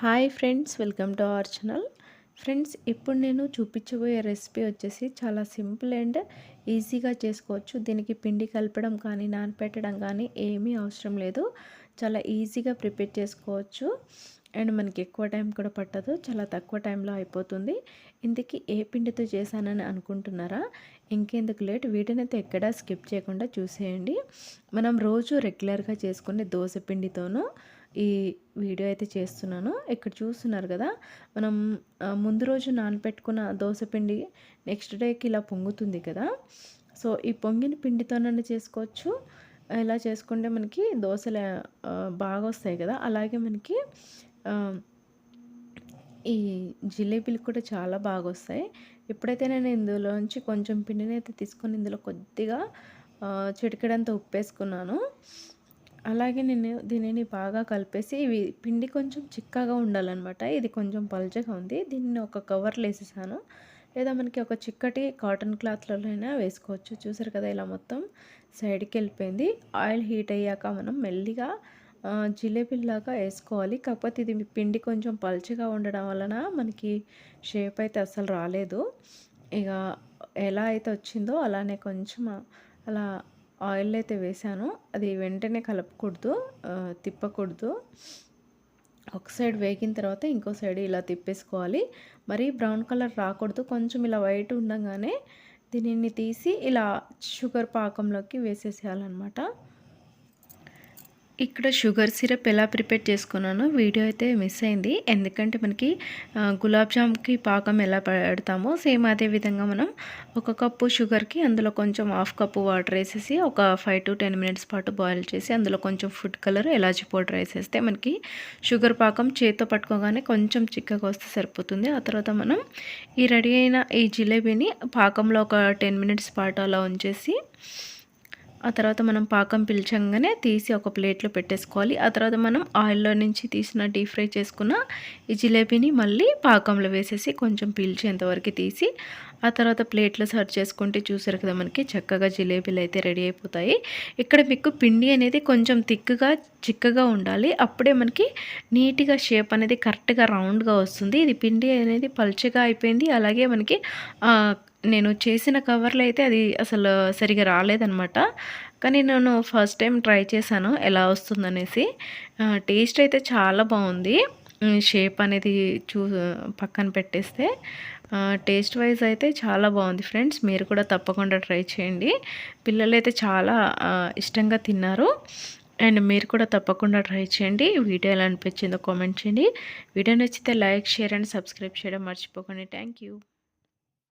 Hi friends welcome to our channel. Friends ఇప్పుడు నేను చూపించబోయే రెసిపీ వచ్చేసి చాలా సింపుల్ అండ్ ఈజీగా చేసుకోవచ్చు. దీనికి పిండి కలపడం కానీ నానపెట్టడం కానీ ఏమీ అవసరం లేదు. చాలా ఈజీగా ప్రిపేర్ చేసుకోవచ్చు. అండ్ మనకి ఎక్కువ టైం కూడా పట్టదు. చాలా తక్కువ టైంలో అయిపోతుంది. ఇంతకీ ఏ పిండితో చేశానని అనుకుంటున్నారా? ఇంకెందుకు లేట్ వీటినైతే ఎక్కడా స్కిప్ చేయకుండా చూసేయండి. మనం రోజు రెగ్యులర్గా చేసుకునే దోశ పిండితోనూ ఈ వీడియో అయితే చేస్తున్నాను. ఇక్కడ చూస్తున్నారు కదా మనం ముందు రోజు నానపెట్టుకున్న దోశపిండి నెక్స్ట్ డేకి ఇలా పొంగుతుంది కదా. సో ఈ పొంగిన పిండితోనన్నా చేసుకోవచ్చు. ఇలా చేసుకుంటే మనకి దోశలు బాగా వస్తాయి కదా. అలాగే మనకి ఈ జిలేబీలు కూడా చాలా బాగా వస్తాయి. ఎప్పుడైతే నేను ఇందులోంచి కొంచెం పిండిని అయితే తీసుకొని ఇందులో కొద్దిగా చిటికడంతా ఉప్పు వేసుకున్నాను అలాగే నేను దీనిని బాగా కలిపేసి ఇవి పిండి కొంచెం చిక్కగా ఉండాలన్నమాట. ఇది కొంచెం పల్చగా ఉంది. దీన్ని ఒక కవర్లో వేసేసాను. లేదా మనకి ఒక చిక్కటి కాటన్ క్లాత్లలోనైనా వేసుకోవచ్చు. చూసారు కదా ఇలా మొత్తం సైడ్కి వెళ్ళిపోయింది. ఆయిల్ హీట్ అయ్యాక మనం మెల్లిగా జిలేబీలాగా వేసుకోవాలి. కాకపోతే ఇది పిండి కొంచెం పల్చగా ఉండడం వలన మనకి షేప్ అయితే అసలు రాలేదు. ఇక ఎలా అయితే వచ్చిందో అలానే కొంచెం అలా ఆయిల్ అయితే వేసాను. అది వెంటనే కలపకూడదు తిప్పకూడదు. ఒక సైడ్ వేగిన తర్వాత ఇంకో సైడ్ ఇలా తిప్పేసుకోవాలి. మరి బ్రౌన్ కలర్ రాకూడదు. కొంచెం ఇలా వైట్ ఉండగానే దీనిని తీసి ఇలా షుగర్ పాకంలోకి వేసేసేయాలన్నమాట. ఇక్కడ షుగర్ సిరప్ ఎలా ప్రిపేర్ చేసుకున్నానో వీడియో అయితే మిస్ అయింది. ఎందుకంటే మనకి గులాబ్ జామ్కి పాకం ఎలా పెడతామో సేమ్ అదే విధంగా మనం ఒక కప్పు షుగర్కి అందులో కొంచెం హాఫ్ కప్పు వాటర్ వేసేసి ఒక ఫైవ్ టు టెన్ మినిట్స్ పాటు బాయిల్ చేసి అందులో కొంచెం ఫుడ్ కలర్ ఎలాచి పౌడర్ వేసేస్తే మనకి షుగర్ పాకం చేతితో పట్టుకోగానే కొంచెం చిక్కగా వస్తే సరిపోతుంది. ఆ తర్వాత మనం ఈ రెడీ అయిన ఈ జిలేబీని పాకంలో ఒక టెన్ మినిట్స్ పాటు అలా ఉంచేసి ఆ తర్వాత మనం పాకం పిలిచంగానే తీసి ఒక ప్లేట్లో పెట్టేసుకోవాలి. ఆ తర్వాత మనం ఆయిల్లో నుంచి తీసిన డీప్ ఫ్రై చేసుకున్న ఈ జిలేబీని మళ్ళీ పాకంలో వేసేసి కొంచెం పీల్చేంతవరకు తీసి ఆ తర్వాత ప్లేట్లో సర్వ్ చేసుకుంటే చూసారు కదా మనకి చక్కగా జిలేబీలు అయితే రెడీ అయిపోతాయి. ఇక్కడ మీకు పిండి అనేది కొంచెం థిక్గా చిక్కగా ఉండాలి. అప్పుడే మనకి నీట్గా షేప్ అనేది కరెక్ట్గా రౌండ్గా వస్తుంది. ఇది పిండి అనేది పల్చగా అయిపోయింది. అలాగే మనకి నేను చేసిన కవర్లు అయితే అది అసలు సరిగా రాలేదనమాట కానీ నేను ఫస్ట్ టైం ట్రై చేశాను ఎలా వస్తుందనేసి. టేస్ట్ అయితే చాలా బాగుంది. షేప్ అనేది చూ పక్కన పెట్టేస్తే టేస్ట్ వైజ్ అయితే చాలా బాగుంది ఫ్రెండ్స్. మీరు కూడా తప్పకుండా ట్రై చేయండి. పిల్లలు అయితే చాలా ఇష్టంగా తిన్నారు. అండ్ మీరు కూడా తప్పకుండా ట్రై చేయండి. వీడియో ఎలా అనిపించిందో కామెంట్ చేయండి. వీడియో నచ్చితే లైక్ షేర్ అండ్ సబ్స్క్రైబ్ చేయడం మర్చిపోకండి. Thank you.